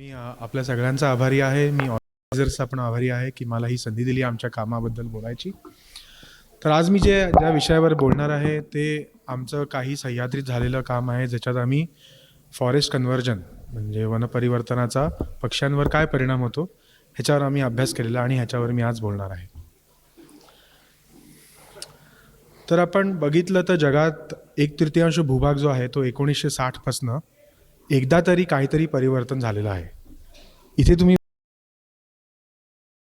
मी आपल्या सगळ्यांचा आभारी आहे. मी ऑर्गनायझर्सचा पण आभारी आहे की मला ही संधी दिली आमच्या कामाबद्दल बोलायची. तर आज मी जे ज्या विषयावर बोलणार आहे ते आमचं काही सह्याद्रीत झालेलं काम आहे ज्याच्यात आम्ही फॉरेस्ट कन्व्हर्जन म्हणजे वनपरिवर्तनाचा पक्ष्यांवर काय परिणाम होतो ह्याच्यावर आम्ही अभ्यास केलेला आणि ह्याच्यावर मी आज बोलणार आहे. तर आपण बघितलं तर जगात एक तृतीयांश भूभाग जो आहे तो एकोणीसशे साठपासनं एकदा तरी काहीतरी परिवर्तन झालेलं आहे. इथे तुम्ही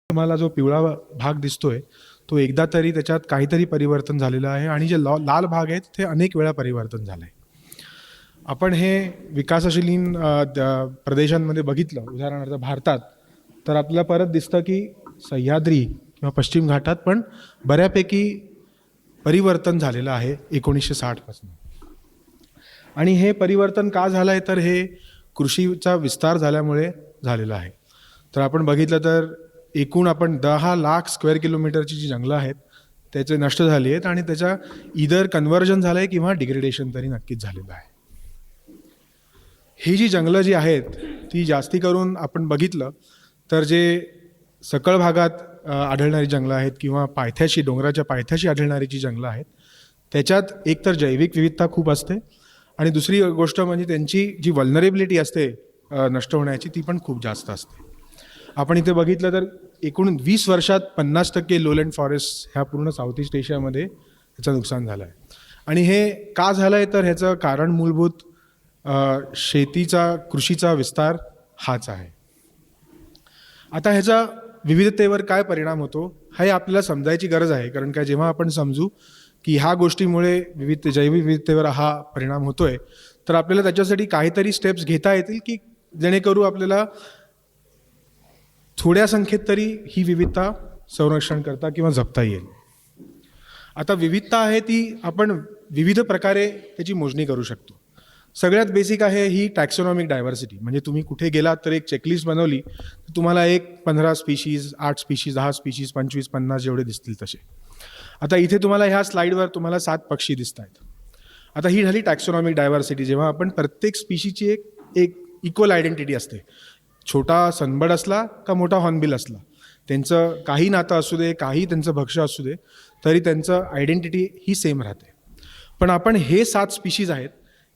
तुम्हाला जो पिवळा भाग दिसतोय तो एकदा तरी त्याच्यात काहीतरी परिवर्तन झालेलं आहे आणि जे लॉ लाल भाग आहेत ते अनेक वेळा परिवर्तन झालं आहे आपण हे विकासशीलीन द- प्रदेशांमध्ये बघितलं उदाहरणार्थ भारतात तर आपल्याला परत दिसतं की सह्याद्री किंवा पश्चिम घाटात पण बऱ्यापैकी परिवर्तन झालेलं आहे एकोणीसशे साठपासून आणि हे परिवर्तन का झालं आहे तर हे कृषीचा विस्तार झाल्यामुळे झालेलं आहे. तर आपण बघितलं तर एकूण आपण दहा लाख स्क्वेअर किलोमीटरची जी जंगलं आहेत त्याचे नष्ट झाली आहेत आणि त्याच्या इदर कन्व्हर्जन झालं आहे किंवा डिग्रेडेशन तरी नक्कीच झालेलं आहे. ही जी जंगलं जी आहेत ती जास्ती करून आपण बघितलं तर जे सकळ भागात आढळणारी जंगलं आहेत किंवा पायथ्याशी डोंगराच्या पायथ्याशी आढळणारी जी जंगलं आहेत त्याच्यात एकतर जैविक विविधता खूप असते आणि दुसरी गोष्ट म्हणजे त्यांची जी वल्नरेबिलिटी असते नष्ट होण्याची ती पण खूप जास्त असते. आपण इथे बघितलं तर एकूण वीस वर्षात पन्नास टक्के लोलँड फॉरेस्ट ह्या पूर्ण साऊथ ईस्ट एशियामध्ये ह्याचं नुकसान झालं आहे. आणि हे का झालं आहे तर ह्याचं कारण मूलभूत शेतीचा कृषीचा विस्तार हाच आहे. आता ह्याचा विविधतेवर काय परिणाम होतो हे आपल्याला समजायची गरज आहे. कारण काय जेव्हा आपण समजू की ह्या गोष्टीमुळे विविध जैविक विविधतेवर हा परिणाम होतोय. तर आपल्याला त्याच्यासाठी काहीतरी स्टेप्स घेता येतील की जेणेकरून आपल्याला थोड्या संख्येत तरी ही विविधता संरक्षण करता किंवा जपता येईल. आता विविधता आहे ती आपण विविध प्रकारे त्याची मोजणी करू शकतो. सगळ्यात बेसिक आहे ही टॅक्सोनॉमिक डायव्हर्सिटी म्हणजे तुम्ही कुठे गेलात तर एक चेकलिस्ट बनवली तर तुम्हाला एक पंधरा स्पीशीज आठ स्पीशीज दहा स्पीशीज पंचवीस पन्नास जेवढे दिसतील तसे. आता इथे तुम्हाला ह्या स्लाईडवर तुम्हाला सात पक्षी दिसत आहेत आता ही झाली टॅक्सोनॉमिक डायव्हर्सिटी जेव्हा आपण प्रत्येक स्पीशीची एक एक इक्वल आयडेंटिटी असते. छोटा सनबर्ड असला का मोठा हॉर्नबिल असला. त्यांचं काही नातं असू दे काही त्यांचं भक्ष्य असू दे तरी त्यांचं आयडेंटिटी ही सेम राहते. पण आपण हे सात स्पीशीज आहेत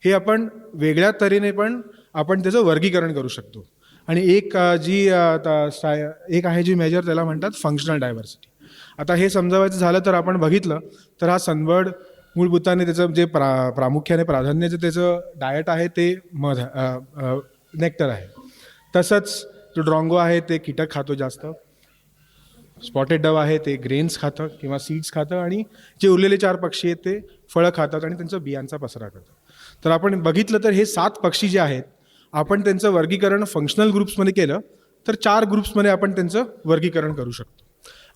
हे आपण वेगळ्या तऱ्हेने पण आपण त्याचं वर्गीकरण करू शकतो. आणि एक जी एक आहे जी मेजर त्याला म्हणतात फंक्शनल डायव्हर्सिटी आता हे समजावायचं झालं तर आपण बघितलं तर हा सनबर्ड मूलभूताने त्याचं जे प्रा प्रामुख्याने प्राधान्याचं त्याचं डायट आहे ते मध नेक्टर आहे. तसंच जो ड्रॉंगो आहे ते कीटक खातो जास्त. स्पॉटेड डव आहे ते ग्रेन्स खातं किंवा सीड्स खातं आणि जे उरलेले चार पक्षी आहेत ते फळं खातात आणि त्यांचं बियांचा पसरा करतात. तर आपण बघितलं तर हे सात पक्षी जे आहेत आपण त्यांचं वर्गीकरण फंक्शनल ग्रुप्समध्ये केलं तर चार ग्रुप्समध्ये आपण त्यांचं वर्गीकरण करू शकतो.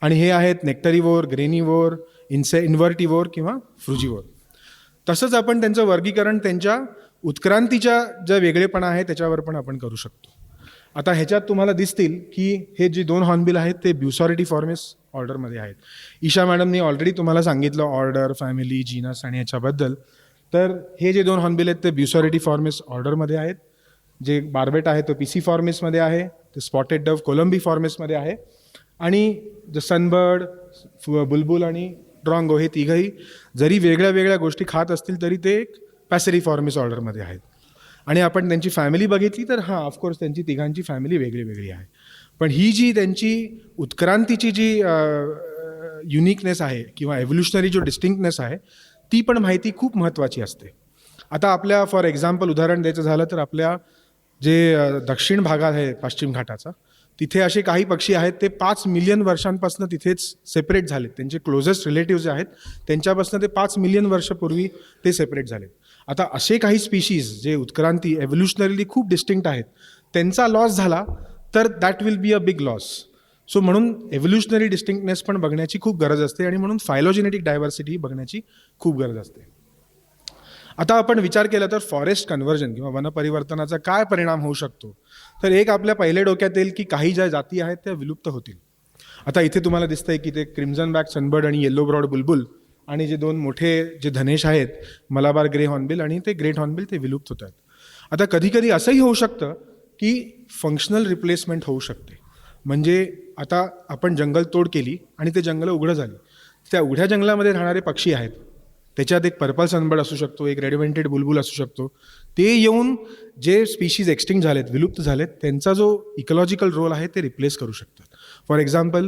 आणि हे आहेत नेक्टरिवोर ग्रेनिवोर इन्से इन्व्हर्टिवोर किंवा फ्रुजीवोर तसंच आपण त्यांचं वर्गीकरण त्यांच्या उत्क्रांतीच्या ज्या वेगळेपणा आहे त्याच्यावर पण आपण करू शकतो. आता ह्याच्यात तुम्हाला दिसतील की हे जे दोन हॉर्नबिल आहेत ते ब्युसॉरिटी फॉर्मेस ऑर्डरमध्ये आहेत. ईशा मॅडमनी ऑलरेडी तुम्हाला सांगितलं ऑर्डर फॅमिली जीनस आणि याच्याबद्दल तर हे जे दोन हॉर्नबिल आहेत ते ब्युसॉरिटी फॉर्मेस ऑर्डरमध्ये आहेत. जे बार्बेट आहे तो पी सी फॉर्मेसमध्ये आहे. ते स्पॉटेड डव कोलंबी फॉर्मेसमध्ये आहे. आणि द सनबर्ड बुलबुल आणि ड्रॉंगो हे तिघही जरी वेगळ्या वेगळ्या गोष्टी खात असतील तरी ते एक पॅसरी फॉर्मिस ऑर्डरमध्ये आहेत. आणि आपण त्यांची फॅमिली बघितली तर हां ऑफकोर्स त्यांची तिघांची फॅमिली वेगळी वेगळी आहे. पण ही जी त्यांची उत्क्रांतीची जी युनिकनेस आहे किंवा एव्होल्युशनरी जो डिस्टिंक्टनेस आहे ती पण माहिती खूप महत्त्वाची असते. आता आपल्या फॉर एक्झाम्पल उदाहरण द्यायचं झालं तर आपल्या जे दक्षिण भागात आहे पश्चिम घाटाचा तिथे असे काही पक्षी आहेत ते पाच मिलियन वर्षांपासून तिथेच सेपरेट झालेत. त्यांचे क्लोजेस्ट रिलेटिव्ह जे आहेत त्यांच्यापासून ते पाच मिलियन वर्षापूर्वी ते सेपरेट झालेत. आता असे काही स्पीशीज जे उत्क्रांती एव्होल्युशनरीली खूप डिस्टिंक्ट आहेत त्यांचा लॉस झाला तर that will be a big loss so म्हणून एव्होल्युशनरी डिस्टिंक्टनेस पण बघण्याची खूप गरज असते आणि म्हणून फायलोजेनेटिक डायव्हर्सिटी बघण्याची खूप गरज असते. आता आपण विचार केला तर फॉरेस्ट कन्व्हर्जन किंवा वनपरिवर्तनाचा काय परिणाम होऊ शकतो? तर एक आपल्या पहिले डोक्यात येईल की काही ज्या जाती आहेत त्या विलुप्त होतील. आता इथे तुम्हाला दिसतंय की ते क्रिम्झन बॅक सनबर्ड आणि येलो ब्रॉड बुलबुल आणि जे दोन मोठे जे धनेश आहेत मलाबार ग्रे हॉर्नबिल आणि ते ग्रेट हॉर्नबिल ते विलुप्त होत आहेत आता कधी कधी असंही होऊ शकतं की फंक्शनल रिप्लेसमेंट होऊ शकते. म्हणजे आता आपण जंगल तोड केली आणि ते जंगल उघडं झाली. त्या उघड्या जंगलामध्ये राहणारे पक्षी आहेत. त्याच्यात एक पर्पल सनबर्ड असू शकतो एक रेडिमेंटेड बुलबुल असू शकतो. ते येऊन जे स्पीशीज एक्स्टिंग झालेत विलुप्त झालेत त्यांचा जो इकॉलॉजिकल रोल आहे ते रिप्लेस करू शकतात. फॉर एक्झाम्पल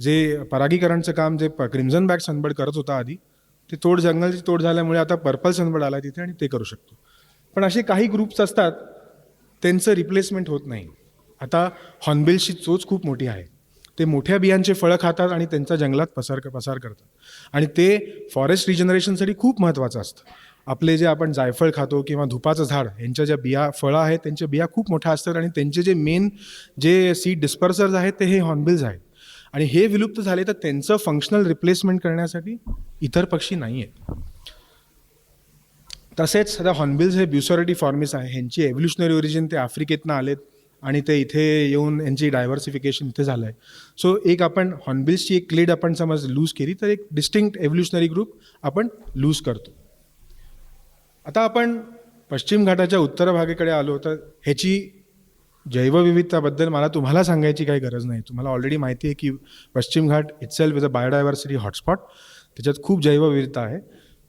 जे परागीकरणचं काम जे क्रिम्झन बॅग सनबर्ड करत होता आधी ते तोड जंगलची तोड झाल्यामुळे आता पर्पल सनबर्ड आला तिथे आणि ते करू शकतो. पण असे काही ग्रुप्स असतात त्यांचं रिप्लेसमेंट होत नाही. आता हॉर्नबिलची चोच खूप मोठी आहे. ते मोठ्या बियांचे फळं खातात आणि त्यांचा जंगलात पसार पसार करतात. आणि ते फॉरेस्ट रिजनरेशनसाठी खूप महत्त्वाचं असतं. आपले जे आपण जायफळ खातो किंवा धुपाचं झाड यांच्या ज्या बिया फळं आहेत त्यांच्या बिया खूप मोठ्या असतात आणि त्यांचे जे मेन जे सीड डिस्पर्सर्स आहेत ते हे हॉर्नबिल्स आहेत. आणि हे विलुप्त झाले तर त्यांचं फंक्शनल रिप्लेसमेंट करण्यासाठी इतर पक्षी नाही आहेत तसेच आता हॉर्नबिल्स हे ब्युसॉरिटी फॉर्मिस आहे. ह्यांची एव्होल्युशनरी ओरिजिन ते आफ्रिकेतनं आलेत. आणि ते इथे येऊन यांची डायव्हर्सिफिकेशन इथे झालं आहे सो एक आपण हॉर्नबिल्सची एक क्लीड आपण समज लूज केली तर एक डिस्टिंक्ट एव्होल्युशनरी ग्रुप आपण लूज करतो. आता आपण पश्चिम घाटाच्या उत्तर भागेकडे आलो तर ह्याची जैवविविधताबद्दल मला तुम्हाला सांगायची काही गरज नाही. तुम्हाला ऑलरेडी माहिती आहे की पश्चिम घाट itself is a biodiversity hotspot त्याच्यात खूप जैवविविधता आहे.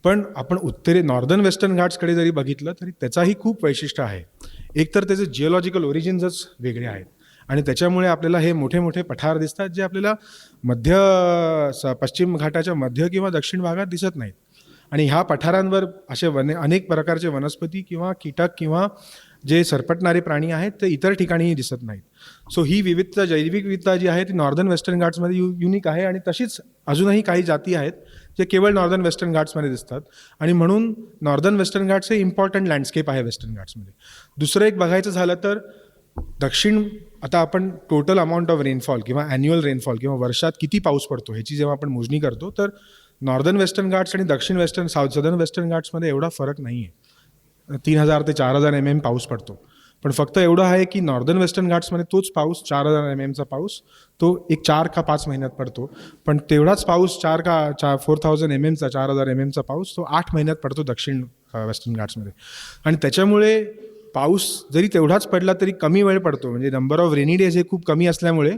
पण आपण उत्तरे नॉर्दर्न वेस्टर्न घाट्सकडे जरी बघितलं तरी त्याचाही खूप वैशिष्ट्य आहे. एक तर त्याचे जिओलॉजिकल ओरिजिन्सच वेगळे आहेत. आणि त्याच्यामुळे आपल्याला हे मोठे मोठे पठार दिसतात जे आपल्याला मध्य स- पश्चिम घाटाच्या मध्य किंवा दक्षिण भागात दिसत नाहीत. आणि ह्या पठारांवर असे वन अनेक प्रकारचे वनस्पती किंवा कीटक किंवा जे सरपटणारे प्राणी आहेत ते इतर ठिकाणीही दिसत नाहीत. सो ही विविधता जैविक विविधता जी आहे ती नॉर्दर्न वेस्टर्न घाट्समध्ये यु युनिक आहे आणि तशीच अजूनही काही जाती आहेत जे केवळ नॉर्दर्न वेस्टर्न घाट्समध्ये दिसतात. आणि म्हणून नॉर्दर्न वेस्टर्न घाट्स हे इम्पॉर्टंट लँडस्केप आहे वेस्टर्न घाट्समध्ये दुसरं एक बघायचं झालं तर दक्षिण आता आपण टोटल अमाऊंट ऑफ रेनफॉल किंवा ॲन्युअल रेनफॉल किंवा वर्षात किती पाऊस पडतो ह्याची जेव्हा आपण मोजणी करतो तर नॉर्दर्न वेस्टर्न घाट्स आणि दक्षिण वेस्टर्न साऊथ सदर्न वेस्टर्न घाट्समध्ये एवढा फरक नाही आहे तीन हजार ते चार हजार एम एम पाऊस पडतो. पण फक्त एवढं आहे की नॉर्दर्न वेस्टर्न घाट्समध्ये तोच पाऊस चार हजार एम एमचा पाऊस तो एक चार का पाच महिन्यात पडतो. पण तेवढाच पाऊस चार का चार फोर थाउजंड एम एमचा चार हजार एम एमचा पाऊस तो आठ महिन्यात पडतो दक्षिण वेस्टर्न घाट्समध्ये. आणि त्याच्यामुळे पाऊस जरी तेवढाच पडला तरी कमी वेळ पडतो. म्हणजे नंबर ऑफ रेनी डेज हे खूप कमी असल्यामुळे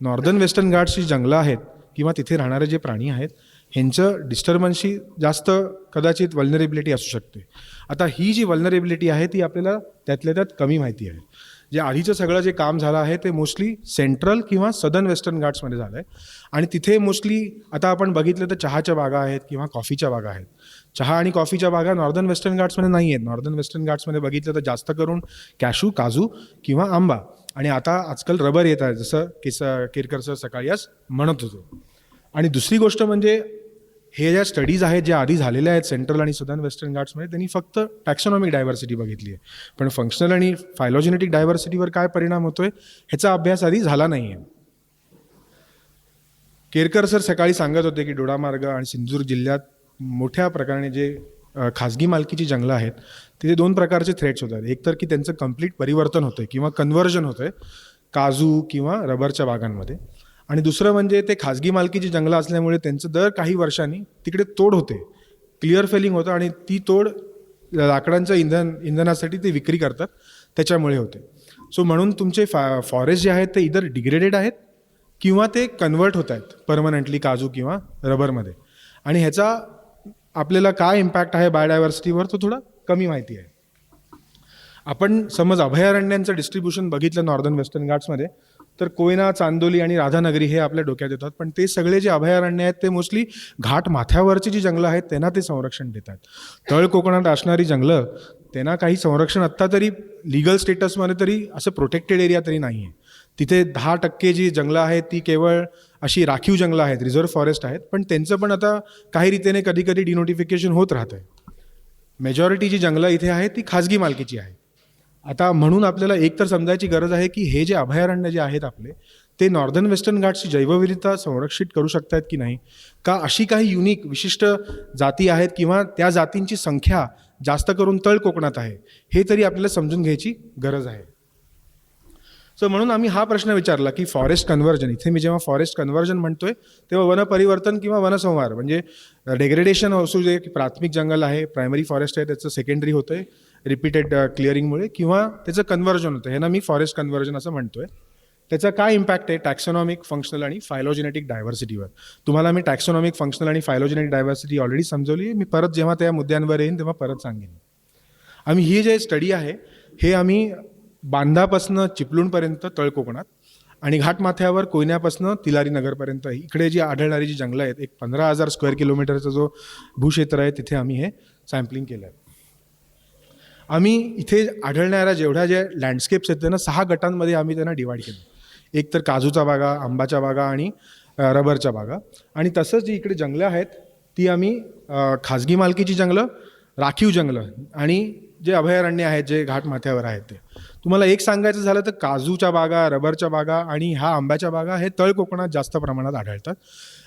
नॉर्दर्न वेस्टर्न घाट्सची जंगलं आहेत किंवा तिथे राहणारे जे प्राणी आहेत ह्यांचं डिस्टर्बन्सशी जास्त कदाचित वल्नरेबिलिटी असू शकते. आता ही जी वल्नरेबिलिटी आहे ती आपल्याला त्यातल्या त्यात कमी माहिती आहे. जे आधीचं सगळं जे काम झालं आहे ते मोस्टली सेंट्रल किंवा सदर्न वेस्टर्न घाट्समध्ये झालं आहे आणि तिथे मोस्टली आता आपण बघितलं तर चहाच्या बागा आहेत किंवा कॉफीच्या बागा आहेत. चहा आणि कॉफीच्या बागा नॉर्दर्न वेस्टर्न घाट्समध्ये नाही आहेत नॉर्दर्न वेस्टर्न घाट्समध्ये बघितलं तर जास्त करून कॅशू काजू किंवा आंबा. आणि आता आजकाल रबर येत आहे जसं किस केरकर सर सकाळी आज म्हणत होतो. आणि दुसरी गोष्ट म्हणजे हे ज्या स्टडीज आहेत ज्या आधी झालेल्या आहेत सेंट्रल आणि सदर्न वेस्टर्न घाट्समध्ये त्यांनी फक्त टॅक्सॉनॉमिक डायव्हर्सिटी बघितली आहे. पण फंक्शनल आणि फायलॉजेनेटिक डायव्हर्सिटीवर काय परिणाम होतोय ह्याचा अभ्यास आधी झाला नाही आहे केरकर सर सकाळी सांगत होते की डोडामार्ग आणि सिंधूर जिल्ह्यात मोठ्या प्रकारे जे खाजगी मालकीची जंगलं आहेत तिथे दोन प्रकारचे थ्रेट्स होतात. एक तर की त्यांचं कंप्लीट परिवर्तन होतंय किंवा कन्व्हर्जन होतंय काजू किंवा रबरच्या बागांमध्ये. आणि दुसरं म्हणजे ते खाजगी मालकीची जंगलं असल्यामुळे त्यांचं दर काही वर्षांनी तिकडे तोड होते. क्लिअर फेलिंग होतं आणि ती तोड लाकडांचं इंधन इंधनासाठी ते विक्री करतात. त्याच्यामुळे होते. सो म्हणून तुमचे फा फॉरेस्ट जे आहेत ते इधर डिग्रेडेड आहेत किंवा ते कन्वर्ट होत आहेत परमनंटली काजू किंवा रबरमध्ये. आणि ह्याचा आपल्याला काय इम्पॅक्ट आहे बायोडायव्हर्सिटीवर तो थोडा कमी माहिती आहे. आपण समज अभयारण्यांचं डिस्ट्रीब्युशन बघितलं नॉर्दर्न वेस्टर्न घाट्समध्ये तर कोयना चांदोली आणि राधानगरी हे आपल्या डोक्यात येतात. पण ते सगळे जे अभयारण्य आहेत ते मोस्टली घाट माथ्यावरची जी जंगलं आहेत त्यांना ते संरक्षण देतात. तळ कोकणात असणारी जंगलं त्यांना काही संरक्षण आत्ता तरी लिगल स्टेटसमध्ये तरी असं प्रोटेक्टेड एरिया तरी नाही आहे तिथे दहा टक्के जी जंगलं आहेत ती केवळ अशी राखीव जंगलं आहेत रिझर्व्ह फॉरेस्ट आहेत. पण त्यांचं पण आता काही रीतीने कधी कधी डिनोटिफिकेशन होत राहतं आहे मेजॉरिटी जी जंगलं इथे आहेत ती खाजगी मालकीची आहे आता म्हणून आपल्याला एक तर समजायची गरज आहे की हे जे अभयारण्य जे आहेत आपले ते नॉर्दर्न वेस्टर्न घाटची जैवविविधता संरक्षित करू शकतात की नाही? का अशी काही युनिक विशिष्ट जाती आहेत किंवा त्या जातींची संख्या जास्त करून तळ कोकणात आहे हे तरी आपल्याला समजून घ्यायची गरज आहे. सो म्हणून आम्ही हा प्रश्न विचारला की फॉरेस्ट कन्व्हर्जन इथे मी जेव्हा फॉरेस्ट कन्व्हर्जन म्हणतोय तेव्हा वनपरिवर्तन किंवा वनसंहार म्हणजे डेग्रेडेशन असू जे की प्राथमिक जंगल आहे प्रायमरी फॉरेस्ट आहे त्याचं सेकंडरी होतंय रिपीटेड क्लिअरिंगमुळे uh, किंवा त्याचं कन्व्हर्जन होतं. हे ना मी फॉरेस्ट कन्व्हर्जन असं म्हणतोय. त्याचा काय इम्पॅक्ट आहे? टॅक्सॉनॉमिक फंक्शनल आणि फायलोजेनेटिक डायव्हर्सिटीवर तुम्हाला मी टॅक्सॉनॉमिक फंक्शनल आणि फायलोजेनेटिक डायव्हर्सिटी ऑलरेडी समजवली. आहे मी परत जेव्हा त्या मुद्द्यांवर येईन तेव्हा परत सांगेन. आम्ही ही जे स्टडी आहे हे आम्ही बांधापासनं चिपलूणपर्यंत तळ कोकणात आणि घाटमाथ्यावर कोयन्यापासनं तिलारी नगरपर्यंत इकडे जी आढळणारी जी जंगलं आहेत एक पंधरा हजार स्क्वेअर किलोमीटरचा जो भूक्षेत्र आहे तिथे आम्ही हे सॅम्पलिंग केलं आहे आम्ही इथे आढळणाऱ्या जेवढ्या ज्या लँडस्केप्स आहेत त्यांना सहा गटांमध्ये आम्ही त्यांना डिवाईड केलं. एक तर काजूचा बागा आंबाच्या बागा आणि रबरच्या बागा. आणि तसंच जी इकडे जंगलं आहेत ती आम्ही खाजगी मालकीची जंगलं राखीव जंगलं आणि जे अभयारण्य आहेत जे घाट माथ्यावर आहेत ते. तुम्हाला एक सांगायचं झालं तर काजूच्या बागा रबरच्या बागा आणि ह्या आंब्याच्या बागा हे तळ कोकणात जास्त प्रमाणात आढळतात.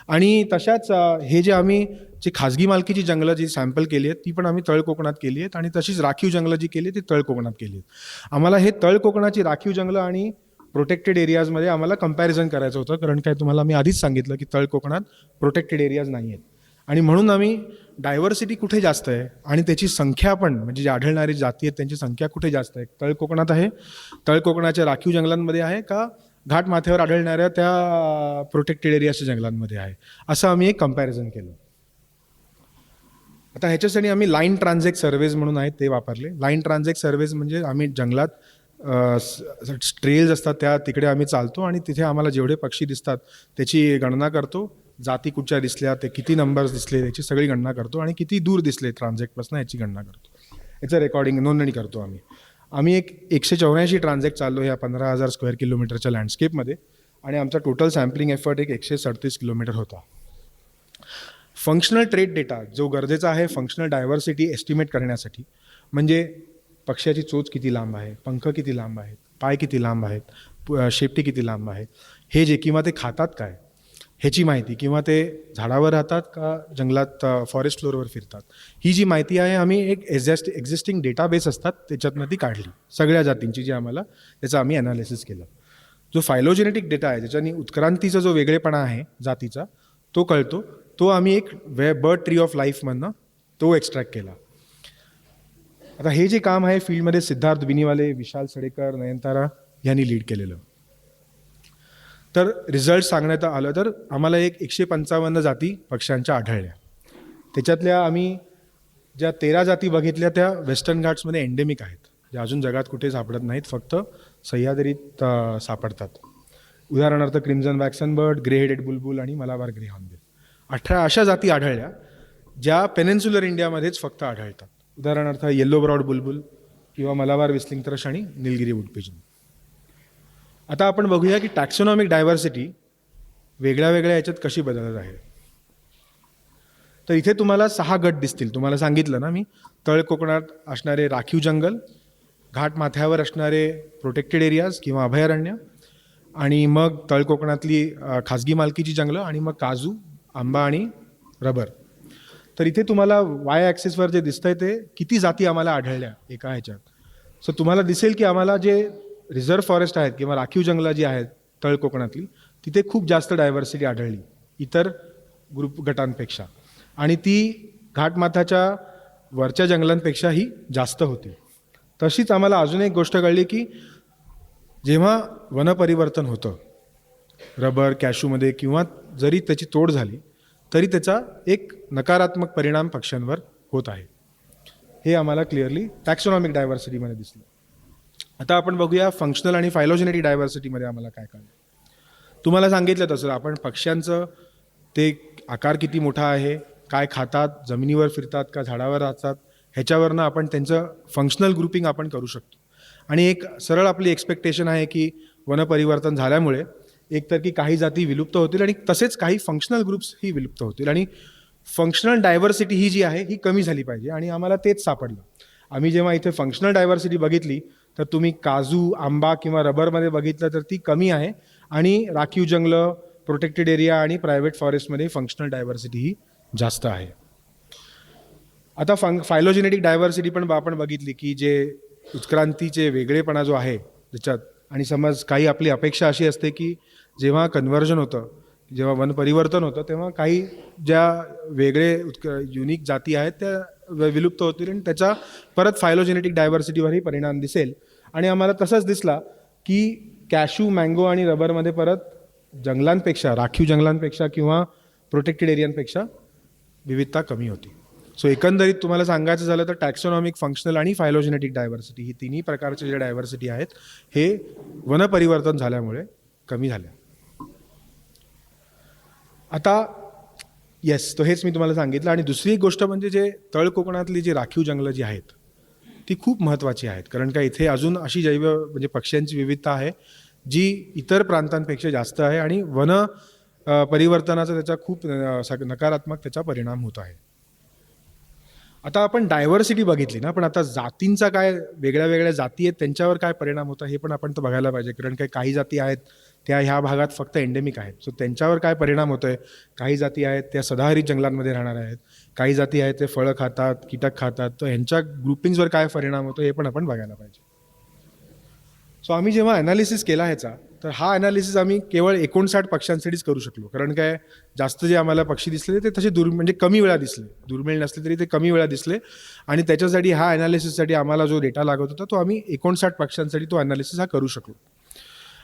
आणि तशाच हे जे आम्ही जी खाजगी मालकीची जंगलं जी सॅम्पल केली आहेत ती पण आम्ही तळ कोकणात केली आहेत आणि तशीच राखीव जंगलं जी केली ती तळ कोकणात केली आहेत. आम्हाला हे तळ कोकणाची राखीव जंगलं आणि प्रोटेक्टेड एरियाजमध्ये आम्हाला कंपॅरिझन करायचं होतं कारण काय तुम्हाला मी आधीच सांगितलं की तळ कोकणात प्रोटेक्टेड एरियाज नाही आहेत. आणि म्हणून आम्ही डायव्हर्सिटी कुठे जास्त आहे आणि त्याची संख्या पण म्हणजे जे आढळणारी जाती आहेत त्यांची संख्या कुठे जास्त आहे? तळ कोकणात आहे. तळ कोकणाच्या राखीव जंगलांमध्ये आहे का घाट माथ्यावर आढळणाऱ्या त्या प्रोटेक्टेड एरियाच्या जंगलांमध्ये आहे. असं आम्ही एक कंपॅरिझन केलं. आता ह्याच्यासाठी आम्ही लाईन ट्रान्झॅक्ट सर्वेज म्हणून आहेत ते वापरले. लाईन ट्रान्झॅक्ट सर्वेज म्हणजे आम्ही जंगलात ट्रेल्स असतात त्या तिकडे आम्ही चालतो आणि तिथे आम्हाला जेवढे पक्षी दिसतात त्याची गणना करतो. जाती कुठच्या दिसल्या ते किती नंबर्स दिसले त्याची सगळी गणना करतो आणि किती दूर दिसले ट्रान्झॅक्टपासून याची गणना करतो. याचं रेकॉर्डिंग नोंदणी करतो आम्ही. आम्ही एक एकशे चौऱ्याऐंशी ट्रान्झॅक्ट चाललो ह्या पंधरा हजार स्क्वेअर किलोमीटरच्या लँडस्केपमध्ये आणि आमचा टोटल सॅम्पलिंग एफर्ट एक एकशे सडतीस किलोमीटर होता. फंक्शनल ट्रेड डेटा जो गरजेचा आहे फंक्शनल डायव्हर्सिटी एस्टिमेट करण्यासाठी म्हणजे पक्ष्याची चोच किती लांब आहे पंख किती लांब आहेत पाय किती लांब आहेत प- शेपटी किती लांब आहे हे जे किंवा ते खातात काय ह्याची माहिती. किंवा ते झाडावर राहतात का जंगलात फॉरेस्ट फ्लोअरवर फिरतात. ही जी माहिती आहे आम्ही एक एक्झॅस्ट एक्झिस्टिंग डेटाबेस असतात त्याच्यातनं ती काढली. सगळ्या जातींची जी आम्हाला त्याचं आम्ही ॲनालिसिस केलं. जो फायलोजेनेटिक डेटा आहे ज्याच्यानी उत्क्रांतीचा जो वेगळेपणा आहे जातीचा तो कळतो. तो आम्ही एक वे बर्ड ट्री ऑफ लाईफमधनं तो एक्स्ट्रॅक्ट केला. आता हे जे काम आहे फील्डमध्ये सिद्धार्थ बिनीवाले विशाल सडेकर नयनतारा यांनी लीड केलेलं. तर रिझल्ट सांगण्यात आलं तर आम्हाला एक एकशे पंचावन्न जाती पक्ष्यांच्या आढळल्या. त्याच्यातल्या आम्ही ज्या तेरा जाती बघितल्या त्या वेस्टर्न घाट्समध्ये एंडेमिक आहेत ज्या अजून जगात कुठे सापडत नाहीत फक्त सह्याद्रीत सापडतात. उदाहरणार्थ क्रिम्झन वॅक्सन बर्ड ग्रे हेडेड बुलबुल आणि मलाबार ग्रे हॉर्नबिल अठरा अशा जाती आढळल्या ज्या पेनेन्सुलर इंडियामध्येच फक्त आढळतात. उदाहरणार्थ येल्लो ब्रॉड बुलबुल किंवा मलाबार विस्लिंग थ्रश आणि निलगिरी वुडपिजन. आता आपण बघूया की टॅक्सोनॉमिक डायव्हर्सिटी वेगळ्या वेगळ्या याच्यात कशी बदलत आहे. तर इथे तुम्हाला सहा गट दिसतील. तुम्हाला सांगितलं ना मी. तळ कोकणात असणारे राखीव जंगल घाट माथ्यावर असणारे प्रोटेक्टेड एरियाज किंवा अभयारण्य आणि मग तळ कोकणातली खाजगी मालकीची जंगलं आणि मग काजू आंबा आणि रबर. तर इथे तुम्हाला वाय ॲक्सिसवर जे दिसतंय ते किती जाती आम्हाला आढळल्या एका ह्याच्यात. सो तुम्हाला दिसेल की आम्हाला जे रिझर्व्ह फॉरेस्ट आहेत किंवा राखीव जंगलं जी आहेत तळ कोकणातली तिथे खूप जास्त डायव्हर्सिटी आढळली इतर ग्रुप गटांपेक्षा. आणि ती घाटमाथाच्या वरच्या जंगलांपेक्षाही जास्त होती. तशीच आम्हाला अजून एक गोष्ट कळली की जेव्हा वनपरिवर्तन होतं रबर कॅशूमध्ये किंवा जरी त्याची तोड झाली तरी त्याचा एक नकारात्मक परिणाम पक्ष्यांवर होत आहे. हे आम्हाला क्लिअरली टॅक्सॉनॉमिक डायव्हर्सिटीमध्ये दिसलं. आता आपण बघूया फंक्शनल आणि फायलोजेनेटिक डायव्हर्सिटीमध्ये आम्हाला काय कळलं तुम्हाला सांगितलं तसं आपण पक्ष्यांचं ते आकार किती मोठा आहे काय खातात जमिनीवर फिरतात का झाडावर राहतात ह्याच्यावरनं आपण त्यांचं फंक्शनल ग्रुपिंग आपण करू शकतो. आणि एक सरळ आपली एक्सपेक्टेशन आहे की वनपरिवर्तन झाल्यामुळे एकतर की काही जाती विलुप्त होतील आणि तसेच काही फंक्शनल ग्रुप्स ही विलुप्त होतील. आणि फंक्शनल डायव्हर्सिटी ही जी आहे ही कमी झाली पाहिजे. आणि आम्हाला तेच सापडलं. आम्ही जेव्हा इथे फंक्शनल डायव्हर्सिटी बघितली तर तुम्ही काजू आंबा किंवा रबरमध्ये बघितलं तर ती कमी आहे. आणि राखीव जंगलं प्रोटेक्टेड एरिया आणि प्रायव्हेट फॉरेस्टमध्ये फंक्शनल डायव्हर्सिटी ही जास्त आहे. आता फंग फायलोजेनेटिक डायव्हर्सिटी पण आपण बघितली की जे उत्क्रांतीचे वेगळेपणा जो आहे त्याच्यात आणि समज काही आपली अपेक्षा अशी असते की जेव्हा कन्व्हर्जन होतं जेव्हा वन परिवर्तन होतं तेव्हा काही ज्या वेगळे उत्क युनिक जाती आहेत त्या विलुप्त होतील आणि त्याचा परत फायलोजेनेटिक डायव्हर्सिटीवरही परिणाम दिसेल. आणि आम्हाला तसंच दिसला की कॅशू मँगो आणि रबरमध्ये परत जंगलांपेक्षा राखीव जंगलांपेक्षा किंवा प्रोटेक्टेड एरियांपेक्षा विविधता कमी होती. सो एकंदरीत तुम्हाला सांगायचं झालं तर टॅक्सॉनॉमिक फंक्शनल आणि फायलोजेनेटिक डायव्हर्सिटी ही तिन्ही प्रकारचे जे डायव्हर्सिटी आहेत हे वनपरिवर्तन झाल्यामुळे कमी झाल्या आता येस तो हेच मी तुम्हाला सांगितलं. आणि दुसरी एक गोष्ट म्हणजे जे तळ कोकणातली जी राखीव जंगलं जी आहेत ती खूप महत्त्वाची आहेत. कारण का इथे अजून अशी जैव म्हणजे पक्ष्यांची विविधता आहे जी इतर प्रांतांपेक्षा जास्त आहे आणि वन परिवर्तनाचा त्याचा खूप नकारात्मक त्याचा परिणाम होत आहे. आता आपण डायव्हर्सिटी बघितली ना पण आता जातींचा काय वेगळ्या वेगळ्या जाती आहेत त्यांच्यावर काय परिणाम होता हे पण आपण तर बघायला पाहिजे. कारण काय काही जाती आहेत त्या ह्या भागात फक्त एंडेमिक आहेत. सो त्यांच्यावर काय परिणाम होतो आहे काही जाती आहेत त्या सदाहरित जंगलांमध्ये राहणार आहेत. काही जाती आहेत ते फळं खातात कीटक खातात तर ह्यांच्या ग्रुपिंग्सवर काय परिणाम होतो हे पण आपण बघायला पाहिजे. सो आम्ही जेव्हा अनालिसिस केला ह्याचा तर हा अनालिसिस आम्ही केवळ एकोणसाठ पक्ष्यांसाठीच करू शकलो. कारण काय जास्त जे आम्हाला पक्षी दिसले ते तसे दुर् म्हणजे कमी वेळा दिसले. दुर्मिळ नसले तरी ते कमी वेळा दिसले. आणि त्याच्यासाठी हा अनालिसिससाठी आम्हाला जो डेटा लागत होता तो आम्ही एकोणसाठ पक्ष्यांसाठी तो अनालिसिस हा करू शकलो.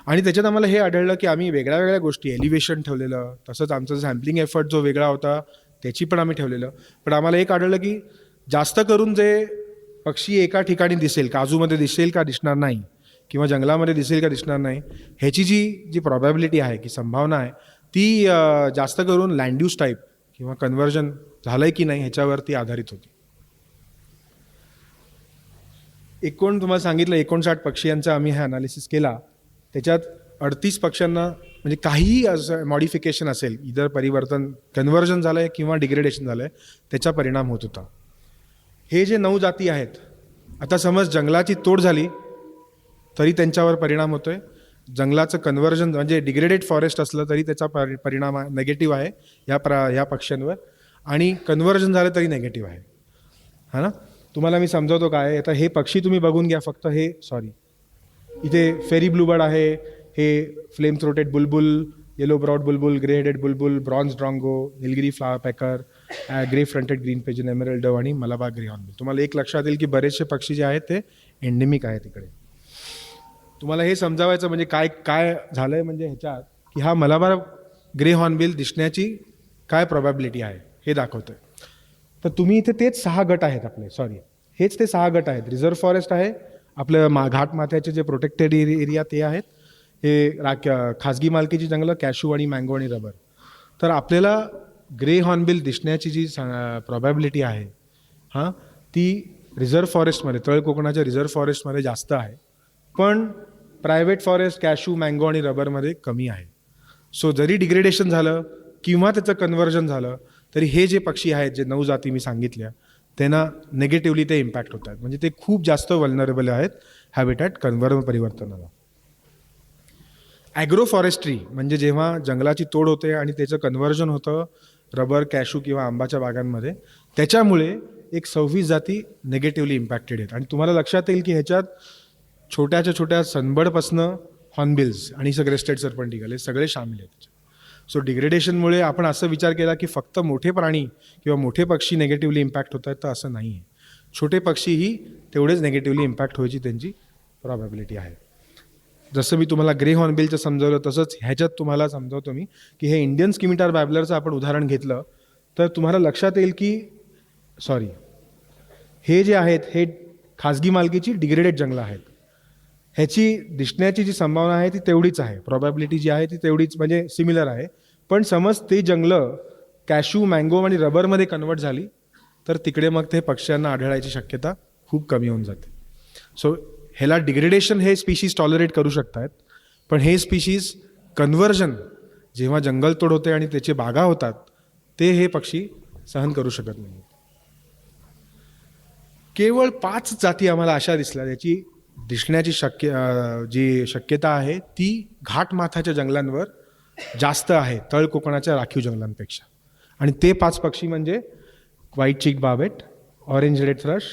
आणि त्याच्यात आम्हाला हे आढळलं की आम्ही वेगळ्या वेगळ्या गोष्टी एलिव्हेशन ठेवलेलं तसंच आमचा सॅम्पलिंग एफर्ट जो वेगळा होता त्याची पण आम्ही ठेवलेलं. पण आम्हाला एक आढळलं की जास्त करून जे पक्षी एका ठिकाणी दिसेल काजूमध्ये दिसेल का दिसणार नाही किंवा जंगलामध्ये दिसेल का दिसणार नाही ह्याची जी जी प्रॉबॅबिलिटी आहे की संभावना आहे ती जास्त करून लँड टाईप किंवा कन्व्हर्जन झालं आहे की नाही ह्याच्यावरती आधारित होती. एकूण तुम्हाला सांगितलं एकोणसाठ पक्षी आम्ही हा अनालिसिस केला. त्याच्यात अडतीस पक्ष्यांना म्हणजे काहीही असं मॉडिफिकेशन असेल इतर परिवर्तन कन्व्हर्जन झालं आहे किंवा डिग्रेडेशन झालं आहे त्याचा परिणाम होत होता. हे जे नऊ जाती आहेत आता समज जंगलाची तोड झाली तरी त्यांच्यावर परिणाम होतो आहे जंगलाचं कन्व्हर्जन म्हणजे डिग्रेडेड फॉरेस्ट असलं तरी त्याचा परि परिणाम नेगेटिव्ह आहे या प्रा ह्या पक्ष्यांवर. आणि कन्व्हर्जन झालं तरी नेगेटिव्ह आहे. हा ना? तुम्हाला मी समजवतो काय? आता हे पक्षी तुम्ही बघून घ्या फक्त हे सॉरी इथे फेरी ब्लूबर्ड आहे हे flame throated bulbul yellow browed bulbul grey headed bulbul bronze drongo Nilgiri flowerpecker grey fronted green pigeon emerald dove आणि मलाबार ग्रे हॉर्नबिल तुम्हाला एक लक्षात येईल की बरेचसे पक्षी जे आहेत ते एंडेमिक आहेत तिकडे तुम्हाला हे समजावायचं म्हणजे काय काय झालंय म्हणजे ह्याच्यात की हा मलाबार ग्रे हॉर्नबिल दिसण्याची काय प्रॉबॅबिलिटी आहे हे दाखवतोय. तर तुम्ही इथे तेच सहा गट आहेत आपले सॉरी हेच ते सहा गट आहेत. रिझर्व्ह फॉरेस्ट आहे आपलं मा घाट माथ्याचे जे प्रोटेक्टेड एरिया ते आहेत हे राख खाजगी मालकीची जंगलं कॅशू आणि मँगो आणि रबर. तर आपल्याला ग्रे हॉर्नबिल दिसण्याची जी प्रॉबॅबिलिटी आहे हां ती रिझर्व्ह फॉरेस्टमध्ये तळ कोकणाच्या रिझर्व फॉरेस्टमध्ये जास्त आहे. पण प्रायव्हेट फॉरेस्ट कॅशू मँगो आणि रबरमध्ये कमी आहे. सो जरी डिग्रेडेशन झालं किंवा त्याचं कन्व्हर्जन झालं तरी हे जे पक्षी आहेत जे नऊ जाती मी सांगितल्या त्यांना नेगेटिव्हली ते इम्पॅक्ट होत आहेत म्हणजे ते खूप जास्त वल्नरेबल आहेत हॅबिटॅट कन्व्हर्म परिवर्तनाला. ॲग्रो फॉरेस्ट्री म्हणजे जेव्हा जंगलाची तोड होते आणि त्याचं कन्व्हर्जन होतं रबर कॅशू किंवा आंबाच्या बागांमध्ये त्याच्यामुळे एक सव्वीस जाती नेगेटिव्हली इम्पॅक्टेड आहेत. आणि तुम्हाला लक्षात येईल की ह्याच्यात छोट्याच्या छोट्या सनबर्डपासनं हॉर्नबिल्स आणि सगळे स्टेट सर्पंटिकल हे सगळे सामील आहेत. सो डिग्रेडेशनमुळे आपण असं विचार केला की फक्त मोठे प्राणी किंवा मोठे पक्षी नेगेटिव्हली इम्पॅक्ट होत आहेत तर असं नाही आहे छोटे पक्षीही तेवढेच नेगेटिव्हली इम्पॅक्ट व्हायची त्यांची प्रॉबॅबिलिटी आहे. जसं मी तुम्हाला ग्रे हॉर्नबिलचं समजावलं तसंच ह्याच्यात तुम्हाला समजावतो मी की हे इंडियन स्किमिटार बॅबलरचं आपण उदाहरण घेतलं. तर तुम्हाला लक्षात येईल की सॉरी हे जे आहेत हे खाजगी मालकीची डिग्रेडेड जंगलं आहेत. ह्याची दिसण्याची जी संभावना आहे ती तेवढीच आहे. प्रॉबॅबिलिटी जी आहे ती तेवढीच म्हणजे सिमिलर आहे. पण समज ते जंगलं कॅशू मँगो आणि रबरमध्ये कन्वर्ट झाली तर तिकडे मग ते पक्ष्यांना आढळायची शक्यता खूप कमी होऊन जाते. सो ह्याला डिग्रेडेशन हे स्पीशीज टॉलरेट करू शकतात पण हे स्पीशीज कन्व्हर्जन जेव्हा जंगलतोड होते आणि त्याचे बागा होतात ते हे पक्षी सहन करू शकत नाही केवळ पाच जाती आम्हाला अशा दिसल्या ज्याची दिसण्याची शक्य जी शक्यता आहे ती घाटमाथाच्या जंगलांवर जास्त आहे तळ कोकणाच्या राखीव जंगलांपेक्षा. आणि ते पाच पक्षी म्हणजे white cheek babbler orange red thrush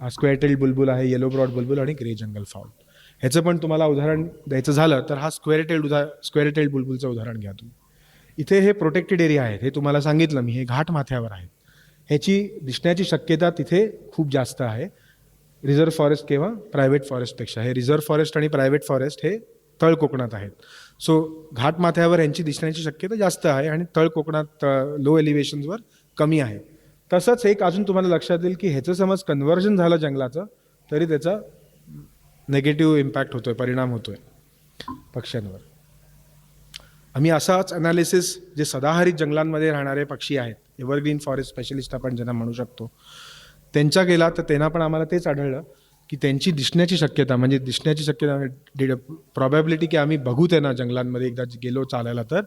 squaretail bulbul आहे येलो ब्रॉड बुलबुल आणि ग्रे जंगल फॉल ह्याचं पण तुम्हाला उदाहरण द्यायचं झालं तर हा स्क्वेअरटेल उदा स्क्वेअरटेल बुलबुलचं उदाहरण घ्या तुम्ही. इथे हे प्रोटेक्टेड एरिया आहेत हे तुम्हाला सांगितलं मी हे घाट माथ्यावर आहेत. ह्याची दिसण्याची शक्यता तिथे खूप जास्त आहे. रिझर्व्ह फॉरेस्ट किंवा प्रायव्हेट फॉरेस्टपेक्षा हे रिझर्व फॉरेस्ट आणि प्रायव्हेट फॉरेस्ट हे तळ कोकणात आहेत. सो घाटमाथ्यावर यांची दिसण्याची शक्यता जास्त आहे आणि तळ कोकणात लो एलिव्हेशन्सवर कमी आहे. तसंच एक अजून तुम्हाला लक्षात येईल की ह्याचं समज कन्व्हर्जन झालं जंगलाचं तरी त्याचा नेगेटिव्ह इम्पॅक्ट होतोय परिणाम होतोय पक्ष्यांवर. आम्ही असाच अनालिसिस जे सदाहरित जंगलांमध्ये राहणारे पक्षी आहेत एव्हरग्रीन फॉरेस्ट स्पेशलिस्ट आपण ज्यांना म्हणू शकतो त्यांच्या गेला तर त्यांना पण आम्हाला तेच आढळलं की त्यांची दिसण्याची शक्यता म्हणजे दिसण्याची शक्यता म्हणजे प्रॉबॅबिलिटी की आम्ही बघू त्यांना जंगलांमध्ये एकदा गेलो चालायला तर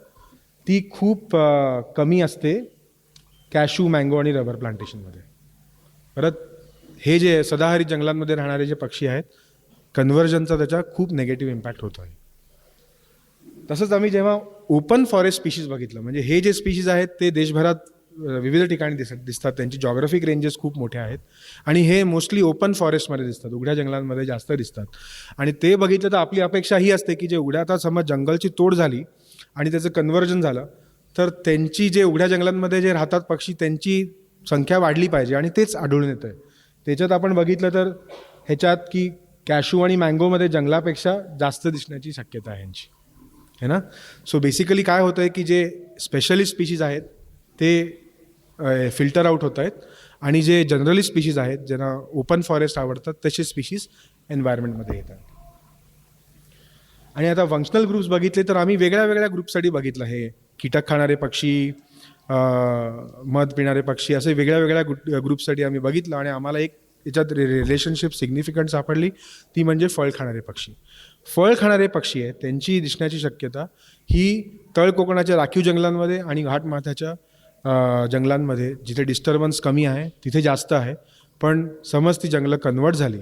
ती खूप कमी असते. कॅशू मँगो आणि रबर प्लांटेशनमध्ये. परत हे जे सदाहरित जंगलांमध्ये राहणारे जे पक्षी आहेत कन्व्हर्जनचा त्याचा खूप नेगेटिव्ह इम्पॅक्ट होतो आहे. तसंच आम्ही जेव्हा ओपन फॉरेस्ट स्पीशीज बघितलं म्हणजे हे जे स्पीशीज आहेत ते देशभरात विविध ठिकाणी दिसत दिसतात. त्यांची जॉग्राफिक रेंजेस खूप मोठ्या आहेत. आणि हे मोस्टली ओपन फॉरेस्टमध्ये दिसतात. उघड्या जंगलांमध्ये जास्त दिसतात. आणि ते बघितलं तर आपली अपेक्षा ही असते की जे उघड्या आता समज जंगलची तोड झाली आणि त्याचं कन्व्हर्जन झालं तर त्यांची जे उघड्या जंगलांमध्ये जे राहतात पक्षी त्यांची संख्या वाढली पाहिजे आणि तेच आढळून येतं आहे त्याच्यात आपण बघितलं तर ह्याच्यात की कॅशू आणि मँगोमध्ये जंगलापेक्षा जास्त दिसण्याची शक्यता आहे यांची. है ना? सो बेसिकली काय होतं आहे की जे स्पेशलिस्ट स्पीशीज आहेत ते फिल्टर आउट होत आहेत आणि जे जनरली स्पीशीज आहेत ज्यांना ओपन फॉरेस्ट आवडतात तसे स्पीशीज एन्व्हायरमेंटमध्ये येतात आणि आता फंक्शनल ग्रुप्स बघितले तर आम्ही वेगळ्या वेगळ्या ग्रुपसाठी बघितलं हे. कीटक खाणारे पक्षी मध पिणारे पक्षी असे वेगळ्या वेगळ्या ग्रुप ग्रुपसाठी आम्ही बघितलं आणि आम्हाला एक याच्यात रिलेशनशिप सिग्निफिकंट सापडली. ती म्हणजे फळ खाणारे पक्षी. फळ खाणारे पक्षी आहे त्यांची दिसण्याची शक्यता ही तळ कोकणाच्या राखीव जंगलांमध्ये आणि घाटमाथ्याच्या जंगलांमध्ये जिथे डिस्टर्बन्स कमी आहे तिथे जास्त आहे. पण समज ती जंगलं कन्वर्ट झाली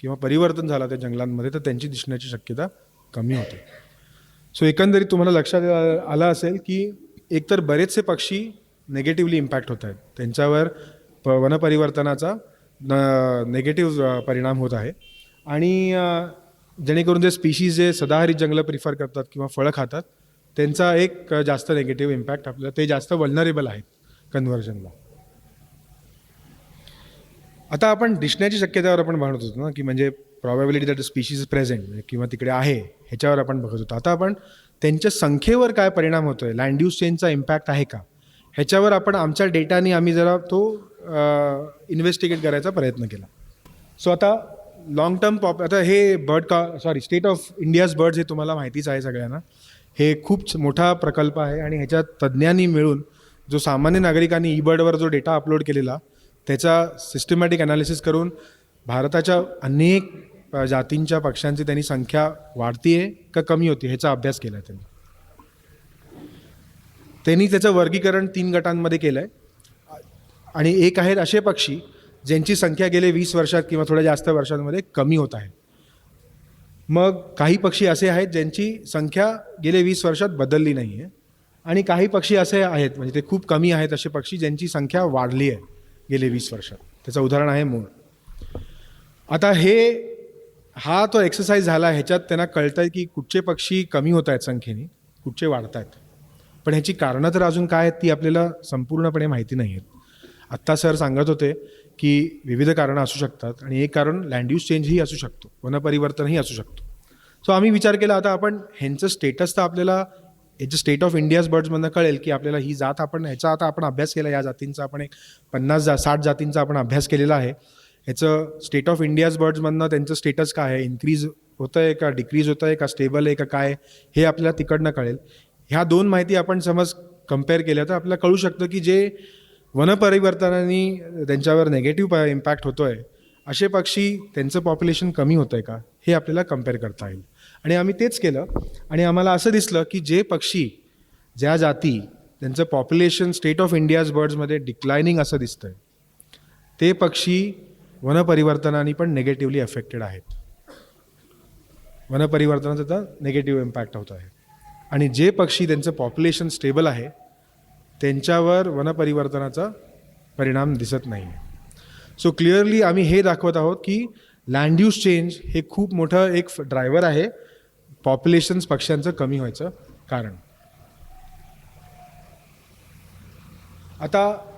किंवा परिवर्तन झालं त्या जंगलांमध्ये तर त्यांची दिसण्याची शक्यता कमी होते. सो एकंदरीत तुम्हाला लक्षात आलं असेल की एकतर बरेचसे पक्षी नेगेटिव्हली इम्पॅक्ट होत आहेत. त्यांच्यावर प वनपरिवर्तनाचा न नेगेटिव्ह परिणाम होत आहे. आणि जेणेकरून जे स्पीशीज जे सदाहरित जंगलं प्रिफर करतात किंवा फळं खातात त्यांचा एक जास्त नेगेटिव्ह इम्पॅक्ट आपल्याला ते जास्त वल्नरेबल आहेत कन्व्हर्जनला आता आपण दिसण्याची शक्यतेवर आपण म्हणत होतो ना की म्हणजे प्रॉबॅबिलिटी दॅट स्पीशीज प्रेझेंट किंवा तिकडे आहे ह्याच्यावर आपण बघत होतो. आता आपण त्यांच्या संख्येवर काय परिणाम होतो आहे लँड यूज चेंजचा इम्पॅक्ट आहे का? ह्याच्यावर आपण आमच्या डेटाने आम्ही जरा तो इन्व्हेस्टिगेट करायचा प्रयत्न केला. सो आता लॉंग टर्म पॉप आता हे बर्ड का sorry state of India's birds हे तुम्हाला माहितीच आहे सगळ्यांना. हे खूप मोठा प्रकल्प आहे आणि ह्याच्यात तज्ज्ञांनी मिळून जो सामान्य नागरिकांनी ई बर्डवर जो डेटा अपलोड केलेला त्याचा सिस्टमॅटिक अनालिसिस करून भारताच्या अनेक जातींच्या पक्ष्यांची त्यांनी संख्या वाढतीये का कमी होती ह्याचा अभ्यास केला आहे त्यांनी. त्यांनी त्याचं वर्गीकरण तीन गटांमध्ये केलं आहे आणि एक आहेत असे पक्षी ज्यांची संख्या गेले वीस वर्षात किंवा थोड्या जास्त वर्षांमध्ये कमी होत आहे. मग काही पक्षी असे आहेत ज्यांची संख्या गेले वीस वर्षात बदलली नाही आहे आणि काही पक्षी असे आहेत म्हणजे ते खूप कमी आहेत असे पक्षी ज्यांची संख्या वाढली आहे गेले वीस वर्षात. त्याचं उदाहरण आहे मूळ. आता हे हा तो एक्सरसाइज झाला ह्याच्यात त्यांना कळतं आहे की कुठचे पक्षी कमी होत आहेत संख्येने कुठचे वाढत आहेत. पण ह्याची कारणं तर अजून काय आहेत ती आपल्याला संपूर्णपणे माहिती नाही आहेत. आत्ता सर सांगत होते की विविध कारणं असू शकतात आणि एक कारण लँड यूज चेंजही असू शकतो वनपरिवर्तनही असू शकतो. सो आम्ही विचार केला आता आपण ह्यांचं स्टेटस तर आपल्याला याचं स्टेट ऑफ इंडियाज बर्ड्समधनं कळेल की आपल्याला ही जात आपण ह्याचा आता आपण अभ्यास केला या जातींचा आपण एक पन्नास जा साठ जातींचा आपण अभ्यास केलेला आहे. ह्याचं स्टेट ऑफ इंडियाज बर्ड्समधनं त्यांचं स्टेटस काय आहे? इन्क्रीज होतं आहे का? डिक्रीज होतं आहे का? स्टेबल आहे का? काय? हे आपल्याला तिकडनं कळेल. ह्या दोन माहिती आपण समज कंपेअर केल्या तर आपल्याला कळू शकतं की जे वनपरिवर्तनाने त्यांच्यावर नेगेटिव्ह इम्पॅक्ट होतो आहे असे पक्षी त्यांचं पॉप्युलेशन कमी होतं आहे का? हे आपल्याला कंपेअर करता येईल. आणि आम्ही तेच केलं. आणि आम्हाला असं दिसलं की जे पक्षी ज्या जाती त्यांचं पॉप्युलेशन स्टेट ऑफ इंडियाज बर्ड्समध्ये डिक्लायनिंग असं दिसतं आहे ते पक्षी वनपरिवर्तनाने पण नेगेटिव्हली अफेक्टेड आहेत. वनपरिवर्तनाचा त्याचा निगेटिव्ह इम्पॅक्ट होत आहे. आणि जे पक्षी त्यांचं पॉप्युलेशन स्टेबल आहे त्यांच्यावर वनपरिवर्तनाचा परिणाम दिसत नाही सो क्लिअरली आम्ही हे दाखवत आहोत की लँड यूज चेंज हे खूप मोठं एक ड्रायव्हर आहे. पॉप्युलेशन्स पक्ष्यांचं कमी व्हायचं कारण. आता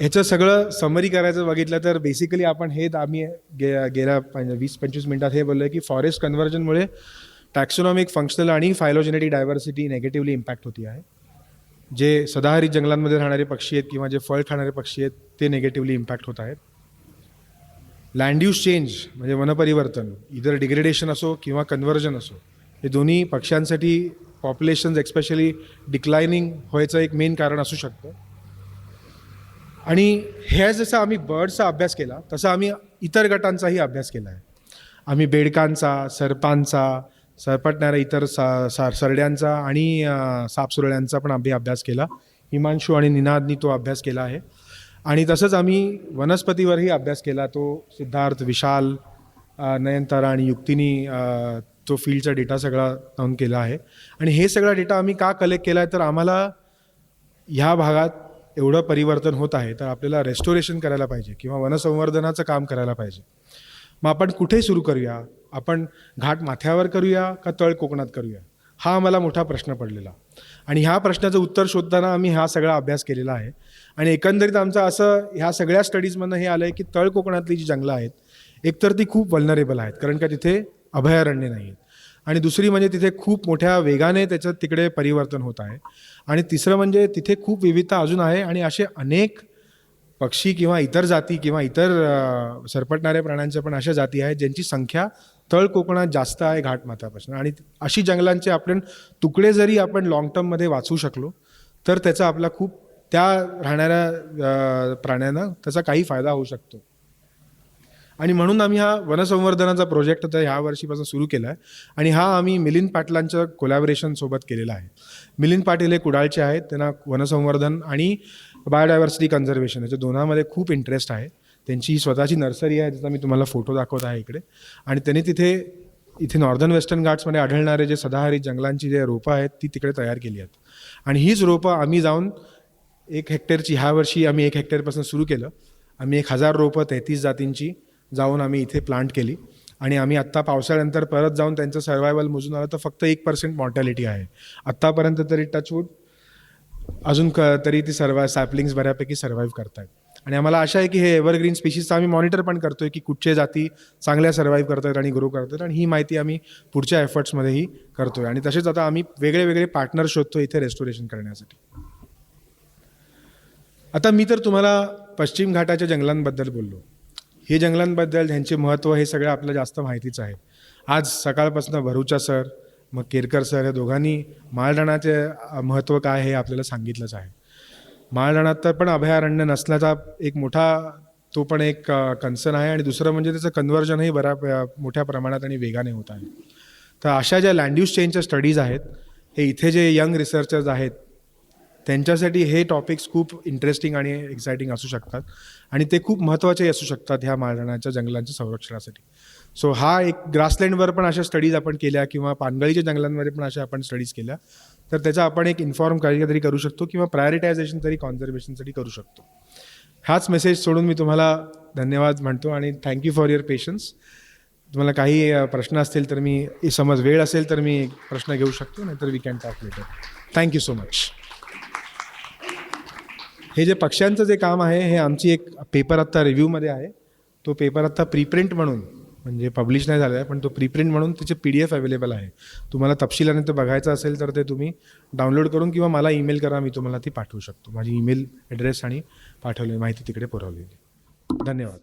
ह्याचं सगळं समरी करायचं बघितलं तर बेसिकली आपण हे आम्ही गे गेल्या वीस पंचवीस मिनिटात हे बोललो की फॉरेस्ट कन्व्हर्जनमुळे टॅक्सोनॉमिक फंक्शनल आणि फायलोजेनेटिक डायव्हर्सिटी नेगेटिव्हली इम्पॅक्ट होती आहे. जे सदाहरित जंगलांमध्ये राहणारे पक्षी आहेत किंवा जे फळ खाणारे पक्षी आहेत ते नेगेटिव्हली इम्पॅक्ट होत आहेत. लँड यूज चेंज म्हणजे वनपरिवर्तन इधर डिग्रेडेशन असो किंवा कन्व्हर्जन असो हे दोन्ही पक्ष्यांसाठी पॉप्युलेशन एक्स्पेशली डिक्लायनिंग व्हायचं एक मेन कारण असू शकतं. आणि हे जसं आम्ही बर्डचा अभ्यास केला तसं आम्ही इतर गटांचाही अभ्यास केला आहे. आम्ही बेडकांचा सर्पांचा सरपटणाऱ्या इतर सा सा सरड्यांचा आणि सापसुरड्यांचा पण आम्ही अभ्यास केला. हिमांशू आणि निनादनी तो अभ्यास केला आहे. आणि तसंच आम्ही वनस्पतीवरही अभ्यास केला तो सिद्धार्थ विशाल नयनतारा आणि युक्तीनी तो फील्डचा डेटा सगळा नोंद केला आहे. आणि हे सगळा डेटा आम्ही का कलेक्ट केला आहे तर आम्हाला ह्या भागात एवढं परिवर्तन होत आहे तर आपल्याला रेस्टोरेशन करायला पाहिजे किंवा वनसंवर्धनाचं काम करायला पाहिजे. मग आपण कुठे सुरू करूया? आपण घाट माथ्यावर करूया का तळ कोकणात करूया? हा आम्हाला मोठा प्रश्न पडलेला. आणि ह्या प्रश्नाचं उत्तर शोधताना आम्ही हा सगळा अभ्यास केलेला आहे. आणि एकंदरीत आमचं असं ह्या सगळ्या स्टडीजमधनं हे आलं आहे की तळ कोकणातली जी जंगलं आहेत एकतर ती खूप वल्नरेबल आहेत कारण का तिथे अभयारण्य नाही आहेत आणि दुसरी म्हणजे तिथे खूप मोठ्या वेगाने त्याचं तिकडे परिवर्तन होत आहे. आणि तिसरं म्हणजे तिथे खूप विविधता अजून आहे आणि असे अनेक पक्षी किंवा इतर जाती किंवा इतर सरपटणाऱ्या प्राण्यांच्या पण अशा जाती आहेत ज्यांची संख्या तळ कोकणात जास्त आहे घाटमाथ्यापासून आणि अशी जंगलांचे आपण तुकडे जरी आपण लॉंग टर्ममध्ये वाचू शकलो तर त्याचा आपला खूप त्या राहणाऱ्या प्राण्यांना त्याचा काही फायदा होऊ शकतो. आणि म्हणून आम्ही हा वनसंवर्धनाचा प्रोजेक्ट आता ह्या वर्षीपासून सुरू केला आहे. आणि हा आम्ही मिलिंद पाटलांच्या कोलॅबरेशनसोबत केलेला आहे. मिलिंद पाटील हे कुडाळचे आहेत. त्यांना वनसंवर्धन आणि बायोडायव्हर्सिटी कन्झर्वेशन याच्या दोनामध्ये खूप इंटरेस्ट आहे. त्यांची स्वतःची नर्सरी आहे त्याचा मी तुम्हाला फोटो दाखवत आहे इकडे. आणि त्यांनी तिथे इथे नॉर्दर्न वेस्टर्न घाट्समध्ये आढळणारे जे सदाहरित जंगलांची जे रोपं आहेत ती तिकडे तयार केली आहेत. आणि हीच रोपं आम्ही जाऊन एक हेक्टरची ह्या वर्षी आम्ही एक हेक्टरपासून सुरू केलं. आम्ही एक हजार रोपं तेहतीस जातींची जाऊन आम्ही इथे प्लांट केली. आणि आम्ही आत्ता पावसाळ्यानंतर परत जाऊन त्यांचं सर्वायवल मोजून आलं तर फक्त एक पर्सेंट मॉर्टॅलिटी आहे. आत्तापर्यंत तरी टचवूड अजून क तरी ती सर्व सॅपलिंग्स बऱ्यापैकी सर्व्हाइव्ह करतात आणि आम्हाला आशा आहे की हे एव्हरग्रीन स्पीशीजचं आम्ही मॉनिटर पण करतोय की कुठचे जाती चांगल्या सर्व्हाइव्ह करतात आणि ग्रो करतात आणि ही माहिती आम्ही पुढच्या एफर्ट्समध्येही करतोय. आणि तसेच आता आम्ही वेगळे वेगळे पार्टनर शोधतो इथे रेस्टोरेशन करण्यासाठी. आता मी तर तुम्हाला पश्चिम घाटाच्या जंगलांबद्दल बोललो. हे जंगलांबद्दल ह्यांचे महत्त्व हे सगळं आपलं जास्त माहितीच आहे. आज सकाळपासून भरूचा सर मग केरकर सर या दोघांनी माळरानाचे महत्त्व काय हे आपल्याला सांगितलंच आहे. माळरानात तर पण अभयारण्य नसल्याचा एक मोठा तो पण एक कन्सर्न आहे आणि दुसरं म्हणजे त्याचं कन्व्हर्जनही बऱ्या मोठ्या प्रमाणात आणि वेगाने होत आहे. तर अशा ज्या लँड यूज चेंजच्या स्टडीज आहेत हे इथे जे यंग रिसर्चर्स आहेत त्यांच्यासाठी हे टॉपिक्स खूप इंटरेस्टिंग आणि एक्सायटिंग असू शकतात. आणि ते खूप महत्त्वाचे असू शकतात ह्या माळरानाच्या जंगलांच्या संरक्षणासाठी. सो हा एक ग्रासलँडवर पण अशा स्टडीज आपण केल्या किंवा पानगळीच्या जंगलांमध्ये पण अशा आपण स्टडीज केल्या. तर त्याचा आपण एक इन्फॉर्म काही तरी करू शकतो किंवा प्रायोरिटायझेशन तरी कॉन्झर्वेशनसाठी करू शकतो. हाच मेसेज सोडून मी तुम्हाला धन्यवाद म्हणतो आणि थँक्यू फॉर युअर पेशन्स तुम्हाला काही प्रश्न असतील तर मी समज वेळ असेल तर मी प्रश्न घेऊ शकतो नाहीतर we can talk later thank you so much हे जे पक्ष्यांचं जे काम आहे हे आमची एक पेपर आत्ता रिव्ह्यूमध्ये आहे. तो पेपर आत्ता प्रीप्रिंट म्हणून म्हणजे पब्लिश नाही झाला आहे पण तो प्रीप्रिंट म्हणून त्याचे पी डी एफ अवेलेबल आहे. तुम्हाला तपशिलाने ते बघायचं असेल तर ते तुम्ही डाउनलोड करून किंवा मला ईमेल करा मी तुम्हाला ती पाठवू शकतो. माझी ईमेल ॲड्रेस आणि पाठवलेली माहिती तिकडे पुरवलेली धन्यवाद.